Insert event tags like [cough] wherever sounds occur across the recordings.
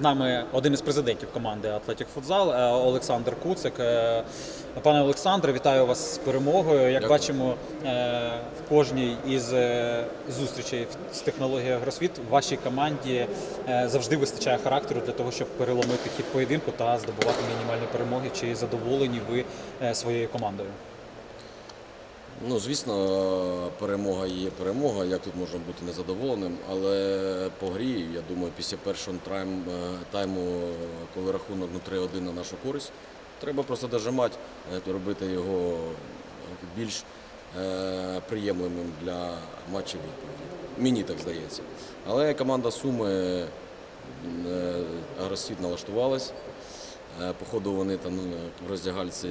нами один із президентів команди Атлетік Футзал Олександр Куцик. Е, Пане Олександре, вітаю вас з перемогою. Як Дякую. бачимо, е, в кожній із е, зустрічей з технологією Агросвіт в вашій команді завжди вистачає характеру для того, щоб переломити хід поєдинку та здобувати мінімальні перемоги. Чи задоволені ви своєю командою? Ну, звісно, перемога є перемога, як тут можна бути незадоволеним, але по грі, я думаю, після першого е, тайму, коли рахунок ну, 3-1 на нашу користь, треба просто дожимати, е, робити його більш е, приємним для матчів відповіді. Мені так здається. Але команда Суми агресивно налаштувалась. Походу вони там в роздягальці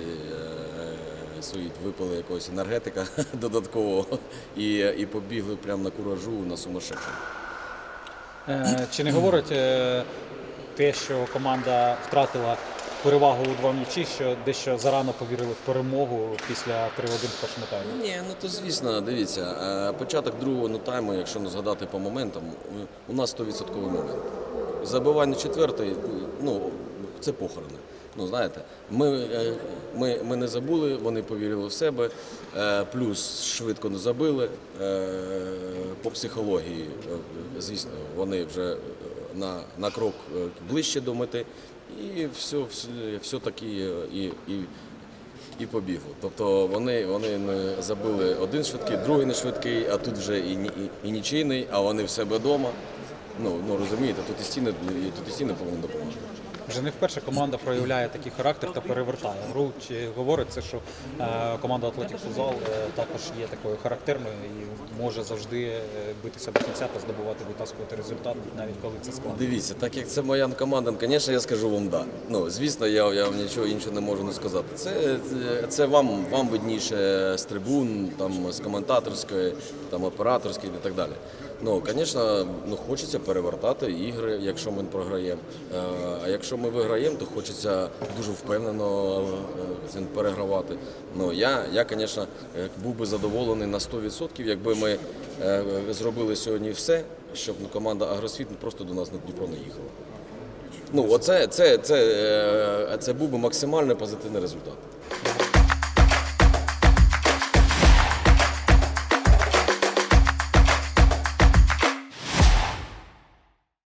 свої випили якогось енергетика [laughs] додаткового і, і побігли прямо на куражу на сумасшедшого. Е, Чи не говорить е, те, що команда втратила перевагу у два м'ячі, що дещо зарано повірили в перемогу після 3-1 в першому таймі? Ні, ну то звісно, дивіться, е, початок другого ну, тайму, якщо не згадати по моментам, у нас 100% момент. Забивання четвертої, ну це похорони. Ну, знаєте, ми, е, ми, ми не забули, вони повірили в себе, е, плюс швидко не забили. Е, По психології, звісно, вони вже на, на крок ближче до мети. І все, все, таки і, і, і побігло. Тобто вони, вони не забили один швидкий, другий не швидкий, а тут вже і, і, і нічийний, а вони в себе вдома. Ну, ну розумієте, тут і стіни, тут і стіни повинні допомагати. Вже не вперше команда проявляє такий характер та перевертає гру. Чи говорить це, що е, команда Атлетік Футзал е, також є такою характерною і може завжди е, битися до кінця та здобувати витаскувати результат, навіть коли це складно. Дивіться, так як це моя команда, звісно, я скажу вам да. Ну, звісно, я, я вам нічого іншого не можу не сказати. Це, це, це вам, вам видніше з трибун, там, з коментаторської, там, операторської і так далі. Ну, звісно, ну, хочеться перевертати ігри, якщо ми програємо. Е, А якщо ми виграємо, то хочеться дуже впевнено е, перегравати. Ну, я, я, звісно, е, був би задоволений на 100%, якби ми е, зробили сьогодні все, щоб ну, команда Агросвіт просто до нас на Дніпро не їхала. Ну, оце, це, це, е, це був би максимально позитивний результат.